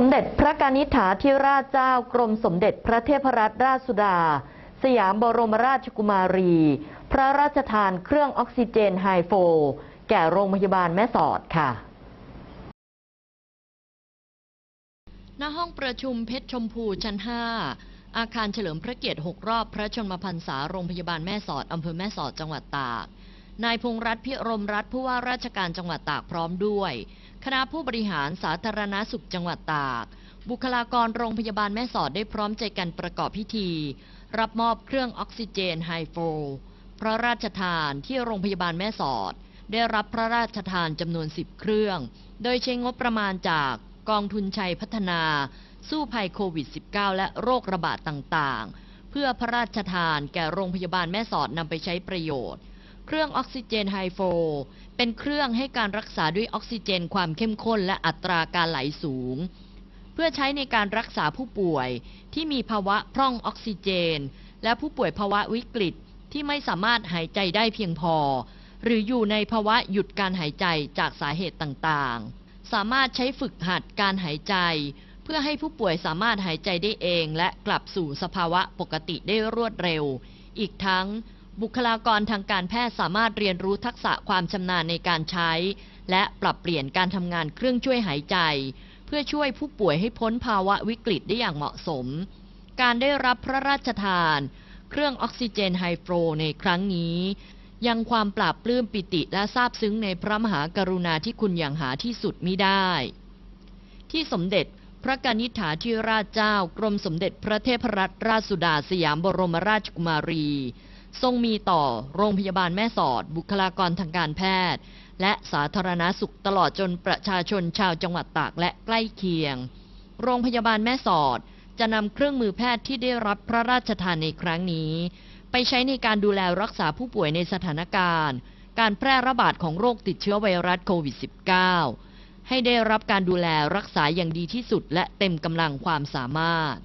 สมเด็จพระกนิษฐาธิราชเจ้ากรมสมเด็จพระเทพรัตนราชสุดา สยามบรมราชกุมารี พระราชทานเครื่องออกซิเจนไฮโฟ แก่โรงพยาบาลแม่สอดค่ะณห้องประชุมเพชรชมพูชั้น 5 อาคารเฉลิมพระเกียรติ 6 รอบพระชนมพรรษาโรงพยาบาลแม่สอดอำเภอแม่สอดจังหวัดตาก นายพงษ์รัตน์พิรมรัตน์ผู้ว่าราชการจังหวัดตากพร้อมด้วย คณะผู้บริหารสาธารณาสุขจังหวัดตาก บุคลากรโรงพยาบาลแม่สอดได้พร้อมใจกันประกอบพิธี รับมอบเครื่องออกซิเจนไฮโฟลพระราชทานที่โรงพยาบาลแม่สอด ได้รับพระราชทานจำนวน 10 เครื่อง โดยใช้งบประมาณจากกองทุนชัยพัฒนา สู้ภัยโควิด -19 และโรคระบาดต่างๆ เพื่อพระราชทานแก่โรงพยาบาลแม่สอดนำไปใช้ประโยชน์ เครื่องออกซิเจนไฮโฟลเป็นเครื่องให้การรักษาด้วยออกซิเจนความเข้มข้นและอัตราการไหลสูง เพื่อใช้ในการรักษาผู้ป่วยที่มีภาวะพร่องออกซิเจน และผู้ป่วยภาวะวิกฤตที่ไม่สามารถหายใจได้เพียงพอ หรืออยู่ในภาวะหยุดการหายใจจากสาเหตุต่างๆ สามารถใช้ฝึกหัดการหายใจ เพื่อให้ผู้ป่วยสามารถหายใจได้เอง และกลับสู่สภาวะปกติได้รวดเร็ว อีกทั้ง บุคลากรทางการแพทย์สามารถเรียนรู้ทักษะความชำนาญในการใช้ และปรับเปลี่ยนการทำงานเครื่องช่วยหายใจ เพื่อช่วยผู้ป่วยให้พ้นภาวะวิกฤตได้อย่างเหมาะสม การได้รับพระราชทาน เครื่องออกซิเจนไฮโฟลในครั้งนี้ ยังความปราบปลื้มปิติและซาบซึ้งในพระมหากรุณาธิคุณอย่างหาที่สุดมิได้ ที่สมเด็จพระกนิษฐาธิราชเจ้ากรมสมเด็จพระเทพรัตนราชสุดาสยามบรมราชกุมารี ทรงมีต่อโรงพยาบาลแม่สอด บุคลากรทางการแพทย์ และสาธารณาสุขตลอดจนประชาชนชาวจังหวัดตากและใกล้เคียง โรงพยาบาลแม่สอดจะนำเครื่องมือแพทย์ที่ได้รับพระราชทานในครั้งนี้ ไปใช้ในการดูแลรักษาผู้ป่วยในสถานการณ์ การแพร่ระบาดของโรคติดเชื้อไวรัสโควิด -19 ให้ได้รับการดูแลรักษาอย่างดีที่สุดและเต็มกำลังความสามารถ